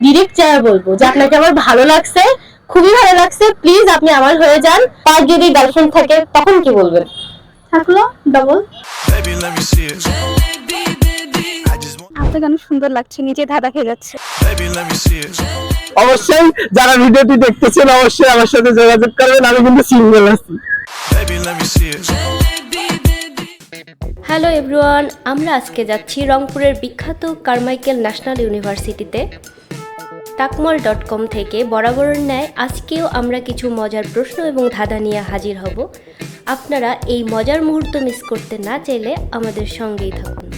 Direct যা বলব যে আপনাকে আমার ভালো লাগছে খুবই ভালো লাগছে প্লিজ আপনি আমার হয়ে যান। তার যদি গার্লফ্রেন্ড থাকে তখন কি বলবেন? থাকল ডবল আপনাকে অনেক সুন্দর লাগছে নিচে ধাঁধা খেয়ে যাচ্ছে. অবশ্যই যারা ভিডিওটি দেখতেছেন অবশ্যই আমার সাথে যোগাযোগ করবেন আমি কিন্তু সিঙ্গেল আছি. হ্যালো এভরিওয়ান আমরা আজকে যাচ্ছি রংপুরের বিখ্যাত কারমাইকেল ন্যাশনাল ইউনিভার্সিটিতে। তাকমল ডট কম থেকে বরাবরের ন্যায় আজকেও আমরা কিছু মজার প্রশ্ন এবং ধাঁধা নিয়ে হাজির হব। আপনারা এই মজার মুহূর্ত মিস করতে না চাইলে আমাদের সঙ্গেই থাকুন।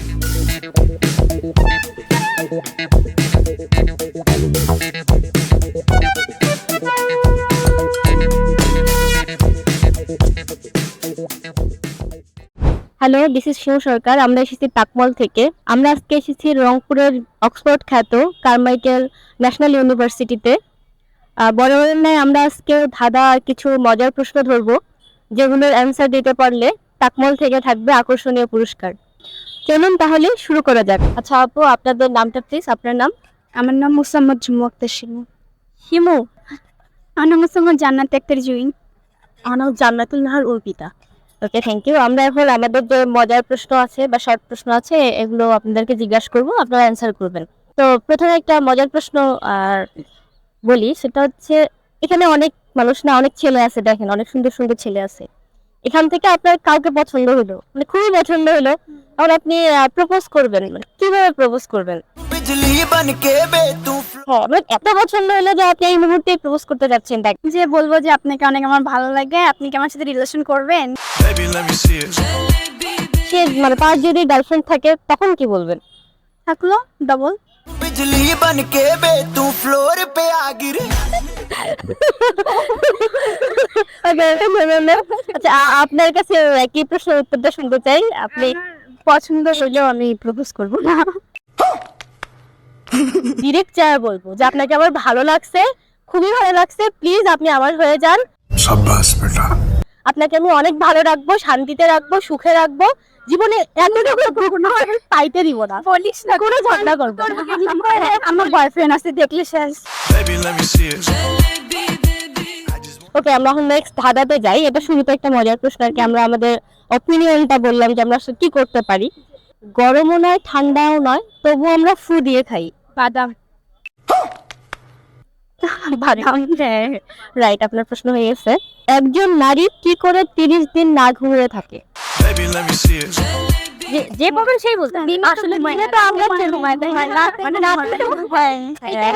Hello this is Shiv Sarkar আমরা এসেছি পাকমল থেকে। আমরা আজকে এসেছি রংপুরের অক্সফোর্ড খ্যাত কারমাইকেল ন্যাশনাল ইউনিভার্সিটিতে। বরাবরের ন্যায় আমরা আজকে ধাঁধা আর কিছু মজার প্রশ্ন ধরবো যেগুলোর অ্যান্সার দিতে পারলে তাকমল থেকে থাকবে আকর্ষণীয় পুরস্কার। চলুন তাহলে শুরু করা যাক। আচ্ছা আপু আপনাদের নামটা প্লিজ আপনার নাম? আমার নাম মুসাম্মদ জুম্মু আক্তার শিমু। হিমু আমার নাম মুসাম্মদ জান্নাত আক্তার জুইন আমার নাম Jannatul Nahar Arpita. Okay thank you আমরা এখন আমাদের যে মজার প্রশ্ন আছে বা শর্ট প্রশ্ন আছে, এগুলো আপনাদেরকে জিজ্ঞাসা করব, আপনারা অ্যান্সার করবেন। তো প্রথমে একটা মজার প্রশ্ন আর বলি, সেটা হচ্ছে, এখানে অনেক মানুষ না, অনেক ছেলে আছে, দেখেন, অনেক সুন্দর সুন্দর ছেলে আছে। এখান থেকে আপনার কাউকে পছন্দ হলো? মানে খুবই পছন্দ হলো। তখন আপনি প্রপোজ করবেন মানে কীভাবে প্রপোজ করবেন? মছলি বনকে বে তু এত পছন্দ হলো যে আপনি এই মুহূর্তে প্রপোজ করতে যাচ্ছেন। তাই যে বলব যে আপনাকে অনেক আমার ভালো লাগে আপনি কি আমার সাথে রিলেশন করবেন? সে মানে তার যদি গার্লফ্রেন্ড থাকে তখন কি বলবেন? থাকল ডবল বিজলি বনকে বে তু ফ্লোর পে আ গিরি আচ্ছা আপনার কাছে কি প্রশ্নের উত্তরটা শুনতে চাই। আপনি হ্যাঁ, হ্যাঁ। পছন্দ হলেও আমি প্রপোজ করব না। ডিরেক্ট যা বলব যে আপনাকে আমার ভালো লাগছে খুবই ভালো লাগছে প্লিজ আপনি আমার হয়ে যান. আপনাকে আমি অনেক ভালো রাখব শান্তিতে রাখব সুখে রাখব। জীবনে এতটুকু কোনো পাইতে দিব না। বলিস না কোনো ঝগড়া করব। আমার বয়ফ্রেন্ড আছে দেখলে শেষ. ওকে আমরা এখন নেক্সট ধাঁধাতে যাই। এটা শুরুতে একটা মজার প্রশ্ন আর কি। আমরা আমাদের অপিনিয়নটা বললাম যে আমরা আসলে কি করতে পারি। গরমও নয় ঠান্ডাও নয় তবু আমরা ফু দিয়ে খাই। বাদাম। বাদাম রাইট আপনার প্রশ্ন হয়ে গেছে। একজন নারী কি করে তিরিশ দিন না ঘুমিয়ে থাকে. যে- পাবেন সেই বলতে আসলে ঘুমায় দিনে না, তো আমরা মানে না।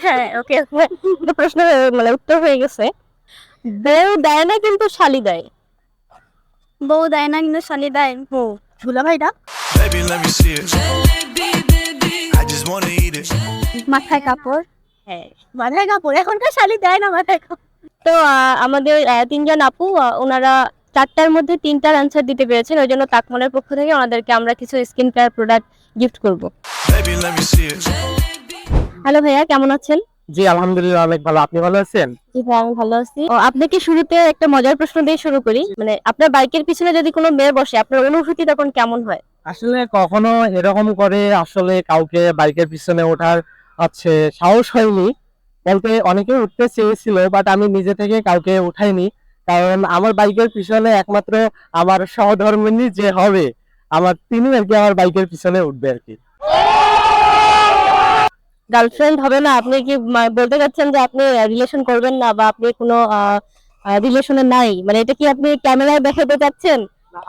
হ্যাঁ ওকে প্রশ্ন মানে উত্তর হয়ে গেছে। বউ দেয় না কিন্তু শালি দেয়। বউ দেয় না কিন্তু শালি দেয়। বউ ভাইটা? মাথায় কাপড়? হ্যাঁ মাথায় কাপড়। এখনকার শালি দেয় না মাথায় কাপড়। তো আমাদের তিনজন আপু ওনারা চারটার মধ্যে তিনটার অ্যান্সার দিতে পেরেছেন। ওই জন্য তাকমলের পক্ষ থেকে ওনাদেরকে আমরা কিছু স্কিন কেয়ার প্রোডাক্ট গিফট করব. হ্যালো ভাইয়া কেমন আছেন? জি আলহামদুলিল্লাহ অনেক ভালো। আপনি ভালো আছেন? জি ভাই আমি ভালো আছি। ও আপনাকে শুরুতে একটা মজার প্রশ্ন দিয়ে শুরু করি? মানে আপনার বাইকের পিছনে যদি কোনো মেয়ে বসে আপনার অনুভূতি তখন কেমন হয়? আসলে কখনো এরকম করে আসলে কাউকে বাইকের পিছনে ওঠার হচ্ছে সাহস হয়নি। বলতে অনেকে উঠতে চেয়েছিল বাট আমি নিজে থেকে কাউকে উঠাইনি। কারণ আমার বাইকের পিছনে একমাত্র আমার সহধর্মিনী যে হবে আমার তিনি আর কি আমার বাইকের পিছনে উঠবে আর কি। গার্লফ্রেন্ড হবে না আপনি কি বলতে চাচ্ছেন যে আপনি রিলেশন করবেন না বা আপনি কোনো রিলেশনে নাই? মানে এটা কি আপনি ক্যামেরায় দেখাতে চাচ্ছেন?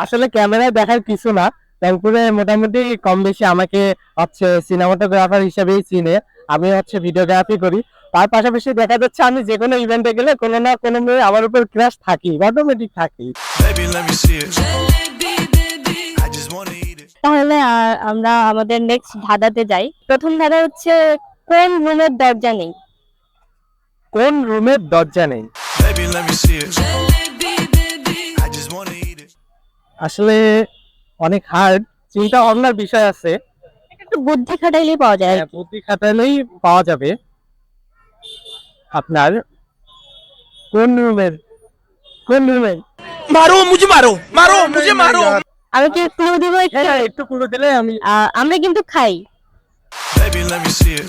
আসলে ক্যামেরায় দেখার কিছু না। রংপুরে মোটামুটি কম বেশি আমাকে হচ্ছে সিনেমাটোগ্রাফার হিসেবেই চিনে। আমি হচ্ছে ভিডিওগ্রাফি করি। তার পাশাপাশি দেখা যাচ্ছে আমি যে কোনো ইভেন্টে গেলে কোনো না কোনো মেয়ে আমার উপর ক্রাশ থাকি অটোমেটিক থাকি. তাহলে আমরা আমাদের নেক্সট ধাঁধাতে যাই। প্রথম ধাঁধা হচ্ছে কোন রুমের দরজা নেই? কোন রুমের দরজা নেই. আসলে অনেক হার্ড চিন্তা ভাবনার বিষয় আছে একটু বুদ্ধি খাটাইলেই পাওয়া যায় হ্যাঁ, বুদ্ধি খাটালেই পাওয়া যাবে আপনার কোন রুমের কোন রুমের मारो मुझे मारो मारो मुझे मारो আমি কি ক্লু দিব একটু? হ্যাঁ একটু পুরো দিলে আমি আহ, আমরা কিন্তু খাই Baby, let me see it.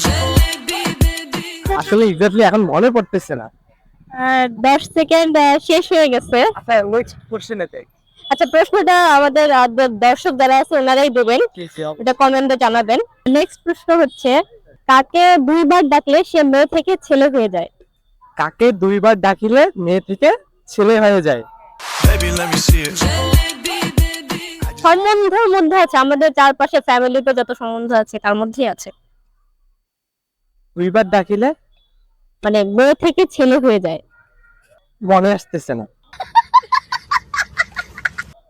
আসলে এক্স্যাক্টলি এখন মনে পড়তেছে না আর দশ সেকেন্ড শেষ হয়ে গেছে আচ্ছা ওই কোশ্চেনেতে আচ্ছা প্রশ্নটা আমাদের দর্শক যারা আছে ওনারাই দেবেন। এটা কমেন্টে জানাবেন। নেক্সট প্রশ্ন হচ্ছে কাকে দুইবার ডাকলে সে মেয়ে থেকে ছেলে হয়ে যায়? কাকে দুইবার ডাকিলে মেয়ে থেকে ছেলে হয়ে যায়. সম্বন্ধের মধ্যে আছে আমাদের চারপাশে ফ্যামিলিতে যত সম্বন্ধ আছে তার মধ্যেই আছে। দুইবার ডাকিলে মানে মেয়ে থেকে ছেলে হয়ে যায়। মনে আসতেছে না।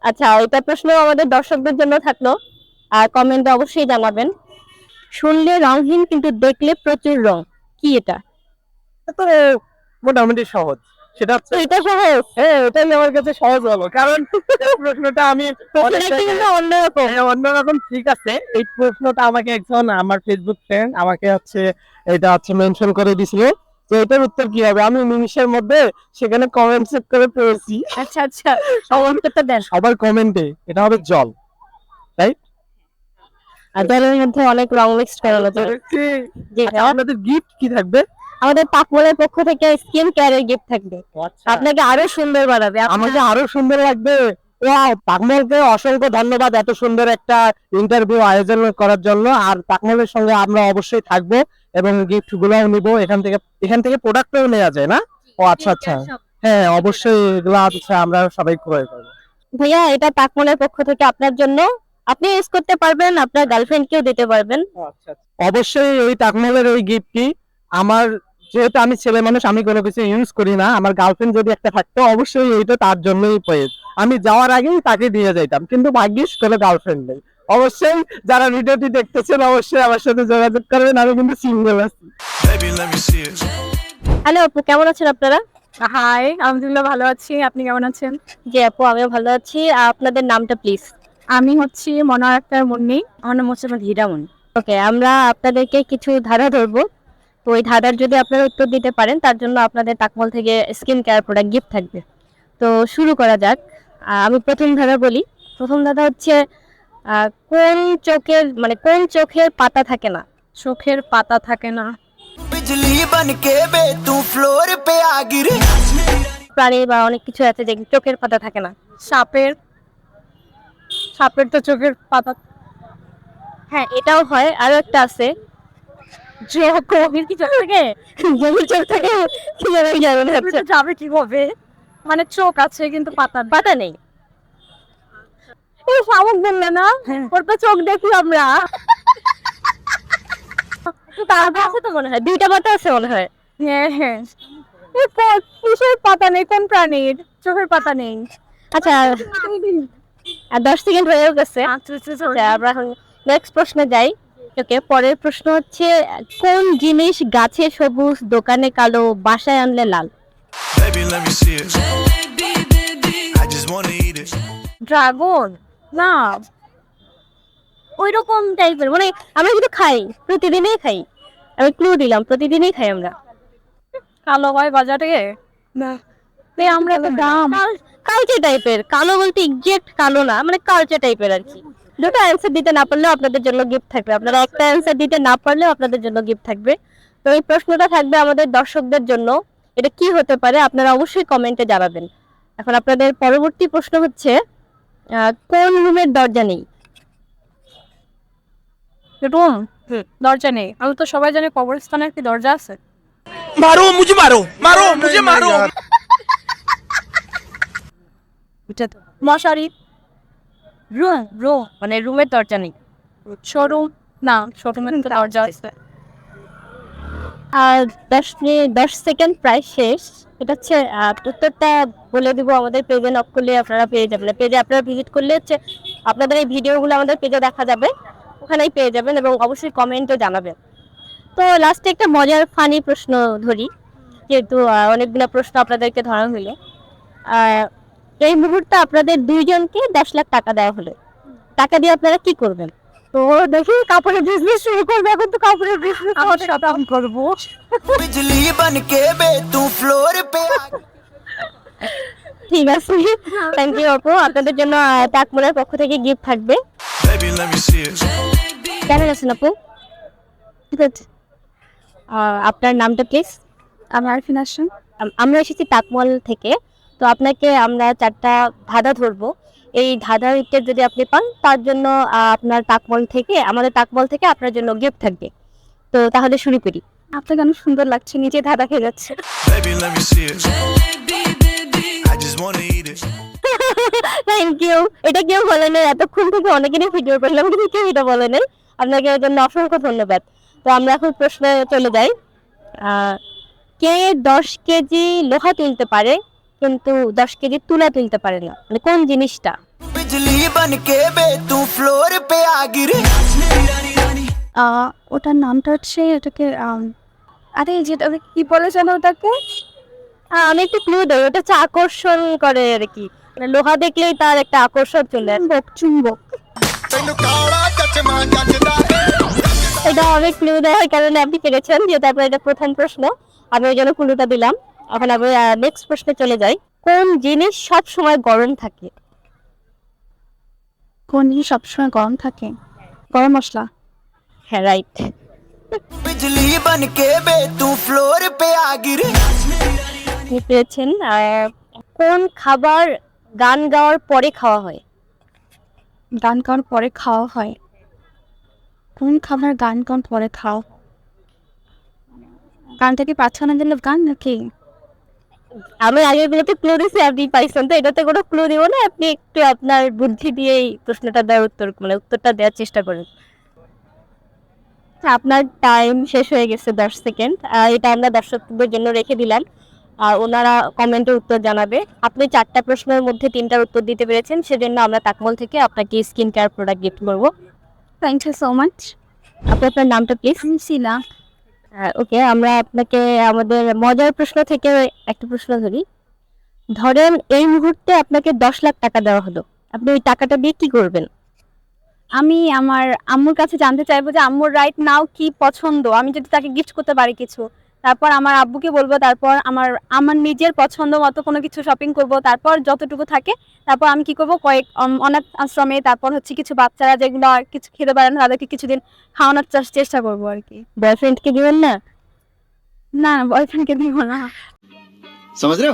আচ্ছা এটা প্রশ্ন আমাদের দর্শকদের জন্য থাকল। আর কমেন্টে অবশ্যই জানাবেন। শুনলে রংহীন কিন্তু দেখলে প্রচুর রং। কি এটা? তো মোটামুটি সহজ। সেটা এটা সহজ? হ্যাঁ ওটাই আমার কাছে সহজ হলো। কারণ প্রশ্নটা আমি অন্যরকম। হ্যাঁ, অন্যরকম ঠিক আছে। এই প্রশ্নটা আমাকে একজন আমার ফেসবুক ফ্রেন্ড আমাকে হচ্ছে এটা হচ্ছে মেনশন করে দিছিল। তো এটার উত্তর কি হবে? আমি নিমিশের মধ্যে সেখানে কমেন্ট সেট করে পেয়েছি। আচ্ছা আচ্ছা। উত্তরটা দেন। সবার কমেন্টে এটা হবে জল আর দলের মধ্যে অনেক রং মিক্স করানো যায় জি আচ্ছা, আপনাদের গিফট কি থাকবে? আমাদের পাকমলের পক্ষ থেকে স্কিন কেয়ারের গিফট থাকবে। আচ্ছা। আপনাকে আরও সুন্দর বানাবে। আমাকে আরও সুন্দর লাগবে। ওয়াও তাকমলকে অসংখ্য ধন্যবাদ এত সুন্দর একটা ইন্টারভিউ আয়োজন করার জন্য। আর তাকমলের সঙ্গে আমরা অবশ্যই থাকব এবং গিফট গুলাও নিবো। এখান থেকে এখান থেকে প্রোডাক্টও নেওয়া যায় না? ও আচ্ছা আচ্ছা। হ্যাঁ অবশ্যই এগুলা আচ্ছা আমরা সবাই ক্রয় করব। ভাইয়া এটা পাকমলের পক্ষ থেকে আপনার জন্য। আপনি ইউজ করতে পারবেন আপনার গার্লফ্রেন্ড গার্লফ্রেন্ডকেও দিতে পারবেন। অবশ্যই ওই তাকমলের ওই গিফটটি আমার যেহেতু আমি ছেলে মানুষ আমি কোনো কিছু ইউজ করি না। আমার গার্লফ্রেন্ড যদি একটা থাকতো অবশ্যই এইটা তার জন্যই পেয়ে আমি যাওয়ার আগেই তাকে দিয়ে যাইতাম। কিন্তু ভাগ্যিস কোনো গার্লফ্রেন্ড নেই। অবশ্যই যারা ভিডিওটি দেখতেছেন অবশ্যই আমার সাথে যোগাযোগ করবেন। আমি কিন্তু সিঙ্গেল আছি. হ্যালো আপু কেমন আছেন আপনারা? হাই আলহামদুলিল্লাহ ভালো আছি। আপনি কেমন আছেন? জি আপু আমিও ভালো আছি। আপনাদের নামটা প্লিজ আমি হচ্ছি মনোয়ার আক্তার মুন্নি। আমার নাম হচ্ছে হিরামন ওকে আমরা আপনাদেরকে কিছু ধাঁধা ধরবো। তো ওই ধাঁধার যদি আপনারা উত্তর দিতে পারেন তার জন্য আপনাদের তাকমল থেকে স্কিন কেয়ার প্রোডাক্ট গিফট থাকবে। তো শুরু করা যাক। আমি প্রথম ধাঁধা বলি। প্রথম ধাঁধা হচ্ছে কোন চোখের মানে কোন চোখের পাতা থাকে না? চোখের পাতা থাকে না। প্রাণী বা অনেক কিছু আছে যে চোখের পাতা থাকে না। সাপের সাপের তো চোখের পাতা। হ্যাঁ এটাও হয়। আরও একটা আছে। যে কোভিড কি চোখ থাকে? জমির চোখ থাকে। কি যাবে না। যাবে কীভাবে? মানে চোখ আছে কিন্তু পাতা। পাতা নেই। এই শামুক বললে না ওর তো চোখ দেখি আমরা। তার আছে তো মনে হয় দুইটা পাতা আছে মনে হয়। হ্যাঁ হ্যাঁ। কিসের পাতা নেই কোন প্রাণীর? চোখের পাতা নেই। আচ্ছা আর দশ সেকেন্ড হয়েও গেছে। আচ্ছা, আচ্ছা, আচ্ছা। আমরা এখন নেক্সট প্রশ্নে যাই। ওকে পরের প্রশ্ন হচ্ছে কোন জিনিস গাছে সবুজ দোকানে কালো বাসায় আনলে লাল? Baby, let me see it. I just wanna eat it. Dragon না। ওই রকম টাইপের মানে আমরা কিন্তু খাই। প্রতিদিনই খাই। আমি ক্লু দিলাম। প্রতিদিনই খাই আমরা। কালো হয় বাজারে? না। আমরা তো দাম। কালচে টাইপের কালো বলতে এক্সাক্ট কালো না। মানে কালচে টাইপের আর কি। দুটো অ্যান্সার দিতে না পারলেও আপনাদের জন্য গিফট থাকবে। আপনারা একটা অ্যান্সার দিতে না পারলেও আপনাদের জন্য গিফট থাকবে। তো এই প্রশ্নটা থাকবে আমাদের দর্শকদের জন্য। এটা কি হতে পারে আপনারা অবশ্যই কমেন্টে জানাবেন। এখন আপনাদের পরবর্তী প্রশ্ন হচ্ছে কোন রুমের দরজা নেই? রুম দরজা নেই। আমি তো সবাই জানি কবরস্থানের কি দরজা আছে। মারো মুঝে মারো মারো মুঝে মারো। মশারি। রুম রুম মানে রুমের দরজা নেই। শোরুম না শোরুমের দরজা আছে। দশ মিনিট দশ সেকেন্ড প্রায় শেষ। এটা হচ্ছে উত্তরটা বলে দিব আমাদের পেজে নক করলে আপনারা পেয়ে যাবেন। পেজে আপনারা ভিজিট করলে হচ্ছে আপনাদের এই ভিডিওগুলো আমাদের পেজে দেখা যাবে। ওখানেই পেয়ে যাবেন এবং অবশ্যই কমেন্টও জানাবেন। তো লাস্টে একটা মজার ফানি প্রশ্ন ধরি, যেহেতু অনেকগুলো প্রশ্ন আপনাদেরকে ধরা হলো। এই মুহূর্তে আপনাদের দুইজনকে দশ লাখ টাকা দেওয়া হলো। টাকা দিয়ে আপনারা কি করবেন? তো দেখি কাপড়ের বিজনেস শুরু করবে এখন তো কাপড়ের বিজনেস আমার সাথে করব। বিজলি বন কে বে তু ফ্লোর পে ঠিক আছে থ্যাংক ইউ আপু। আপনাদের জন্য তাকমুলের পক্ষ থেকে গিফট থাকবে। কেমন আছেন আপু? ঠিক আছে। আপনার নামটা প্লিজ আমি আরফিন আমরা এসেছি তাকমল থেকে। তো আপনাকে আমরা চারটা ধাঁধা ধরবো। এই ধাঁধার উত্তর যদি আপনি পান তার জন্য আহ, আপনার তাকমল থেকে আমাদের তাকমল থেকে আপনার জন্য গিফট থাকবে। তো তাহলে শুরু করি। আপনাকে অনেক সুন্দর লাগছে নিজে ধাঁধা খেয়ে যাচ্ছে. থ্যাংক ইউ এটা কেউ বলে নাই এতক্ষণ থেকে অনেকেরই ভিডিও করলাম কিন্তু কেউ এটা বলে নাই। আপনাকে এর জন্য অসংখ্য ধন্যবাদ। তো আমরা এখন প্রশ্নে চলে যাই। আহ, কে দশ কেজি লোহা তুলতে পারে? কিন্তু দশ কেজি তুলা তুলতে পারে না। মানে কোন জিনিসটা? ওটার নামটা হচ্ছে ওটাকে আরে যেটা কি বলে যেন ওটাকে? আমি একটু ক্লু দেবো ওটা হচ্ছে আকর্ষণ করে আর কি। মানে লোহা দেখলেই তার একটা আকর্ষণ চলে চুম্বক চুম্বক। এটা অনেক ক্লু দেওয়ার কারণে আপনি পেরেছেন যেহেতু আপনার এটা প্রথম প্রশ্ন আমি ওই জন্য ক্লুটা দিলাম। এখন আমি নেক্সট প্রশ্নে চলে যাই। কোন জিনিস সব সময় গরম থাকে? কোন জিনিস সবসময় গরম থাকে? গরম মশলা। হ্যাঁ রাইট বিজলি বনকে বে তু ফ্লোর পে আ গিরে। পেয়েছেন কোন খাবার গান গাওয়ার পরে খাওয়া হয়? গান গাওয়ার পরে খাওয়া হয়। কোন খাবার গান গান পরে খাওয়া গানটা কি পাচ্ছ জন্য গান নাকি? আমি আগের বিরতে ক্লু দিছি আপনি পাইছেন তো এটাতে কোনো ক্লু দিব না আপনি একটু আপনার বুদ্ধি দিয়ে এই প্রশ্নটা দেওয়ার উত্তর মানে উত্তরটা দেওয়ার চেষ্টা করেন। আপনার টাইম শেষ হয়ে গেছে দশ সেকেন্ড এটা আমরা দর্শকদের জন্য রেখে দিলাম। আর ওনারা কমেন্টের উত্তর জানাবে। আপনি চারটা প্রশ্নের মধ্যে তিনটার উত্তর দিতে পেরেছেন সেজন্য আমরা তাকমল থেকে আপনাকে স্কিন কেয়ার প্রোডাক্ট গিফট করব। থ্যাংক ইউ সো মাচ আপনি আপনার নামটা প্লিজ শিলা ওকে আমরা আপনাকে আমাদের মজার প্রশ্ন থেকে একটা প্রশ্ন ধরি। ধরেন এই মুহূর্তে আপনাকে দশ লাখ টাকা দেওয়া হলো। আপনি ওই টাকাটা দিয়ে কি করবেন? আমি আমার আম্মুর কাছে জানতে চাইব যে আম্মুর রাইট নাও কি পছন্দ? আমি যদি তাকে গিফট করতে পারি কিছু। তারপর আমার আব্বুকে বলব তারপর আমার আমার নিজের পছন্দ মতো কোনো কিছু শপিং করব তারপর যতটুকু থাকে তারপর আমি কি করব কয়েক অনাথ আশ্রমে তারপর হচ্ছে কিছু বাচ্চারা যেগুলো আর কিছু খেতে পারে না তাদেরকে কিছুদিন খাওয়ানোর চেষ্টা করব আর কি। বয়ফ্রেন্ডকে দিবেন না? না না বয়ফ্রেন্ডকে দিব না। সমুদ্র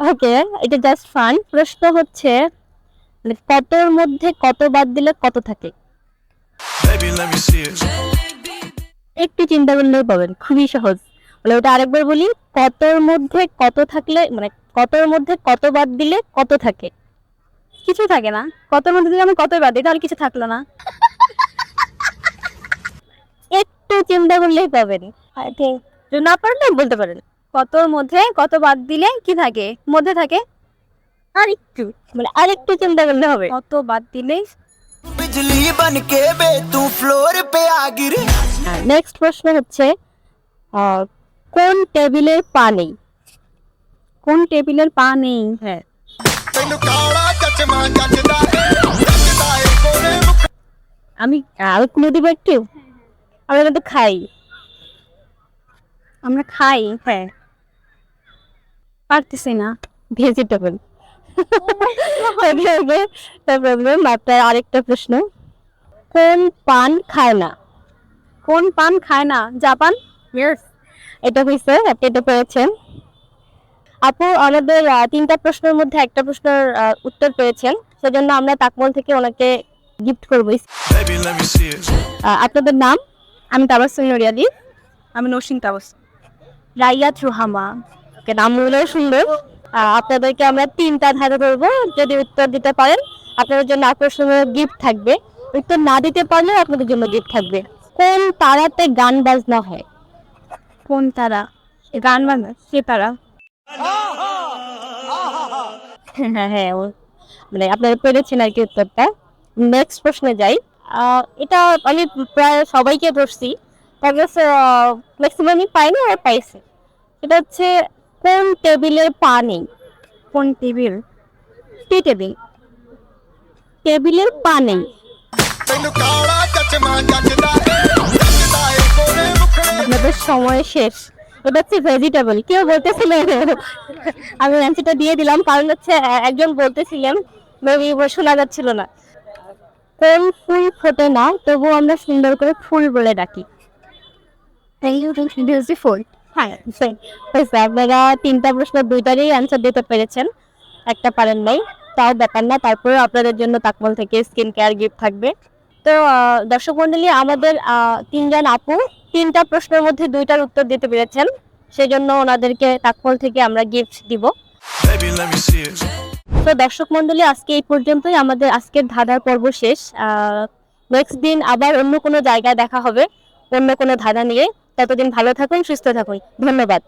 ওকে এটা জাস্ট ফান প্রশ্ন হচ্ছে মানে কতর মধ্যে কত বাদ দিলে কত থাকে? Baby, let me see it. একটু চিন্তা করলেই পাবেন খুবই সহজ। বলে ওটা আরেকবার বলি কতর মধ্যে কত থাকলে মানে কতর মধ্যে কত বাদ দিলে কত থাকে? কিছু থাকে না। কতর মধ্যে দিলে আমি কতই বাদ দিই তাহলে কিছু থাকল না। একটু চিন্তা করলেই পাবেন। আই থিঙ্ক যদি না পারেন বলতে পারেন। কতর মধ্যে কত বাদ দিলে কি থাকে? মধ্যে থাকে আরেকটু। মানে আরেকটু চিন্তা করলে হবে। কত বাদ দিলে? বিজলি বনকে বে তু ফ্লোর পে আ নেক্সট প্রশ্ন হচ্ছে আহ, কোন টেবিলের পা নেই? কোন টেবিলের পা নেই? হ্যাঁ। আমি আরও ক্লু দিব একটু? আমরা কিন্তু খাই। আমরা খাই। হ্যাঁ। পারতেছি না। ভেজিটেবল আপনার আরেকটা প্রশ্ন। কোন পান খায় না? কোন পান খায় না? জাপান? এটা হয়েছে আপনি এটা পেয়েছেন। আপু আমাদের তিনটা প্রশ্নের মধ্যে একটা প্রশ্নের উত্তর পেয়েছেন। সেজন্য আমরা তাকমল থেকে ওনাকে গিফট করব। আপনাদের নাম? আমি তাবাসসুম নুরিয়াদি আমি নসিন তাবাস। রাইয়াত রুহামা ওকে নামগুলো সুন্দর। আহ, আপনাদেরকে আমরা তিনটা ধারা করব যদি উত্তর দিতে পারেন আপনাদের জন্য আকর্ষণীয় গিফট থাকবে। উত্তর না দিতে পারলেও আপনাদের জন্য গিফট থাকবে। কোন তারাতে গান বাজনা হয়? কোন তারা? গান বাজনা? সে তারা? হ্যাঁ হ্যাঁ ও- মানে আপনারা পেরেছেন আর কি উত্তরটা। নেক্সট প্রশ্নে যাই। এটা আমি প্রায় সবাইকে ধরছি। তার কাছে ম্যাক্সিমামই পাইনি আর পাইছে। এটা হচ্ছে কোন টেবিলের পা নেই? কোন টেবিল? টি টেবিল। টেবিলের পা নেই। আপনাদের সময় শেষ। ওটা হচ্ছে ভেজিটেবল কেউ বলতেছিলেন আমি অ্যান্সারটা দিয়ে দিলাম কারণ হচ্ছে একজন বলতেছিলেন মেবি শোনা যাচ্ছিল না। কোন ফুল ফোটে না তবু আমরা সুন্দর করে ফুল বলে ডাকি। বিউটিফুল হ্যাঁ। আপনারা তিনটা প্রশ্ন দুইটারই অ্যান্সার দিতে পেরেছেন। একটা পারেন নাই তাও ব্যাপার না। তারপরে আপনাদের জন্য তাকমল থেকে স্কিন কেয়ার গিফট থাকবে। তো দর্শক মন্ডলী আমাদের তিনজন আপু তিনটা প্রশ্নের মধ্যে দুইটার উত্তর দিতে পেরেছেন। সেজন্য ওনাদেরকে তাকমল থেকে আমরা গিফট দিব. তো দর্শক মন্ডলী আজকে এই পর্যন্তই। আমাদের আজকের ধাঁধার পর্ব শেষ। নেক্সট দিন আবার অন্য কোনো জায়গায় দেখা হবে অন্য কোনো ধাঁধা নিয়ে। ততদিন ভালো থাকুন সুস্থ থাকুন। ধন্যবাদ।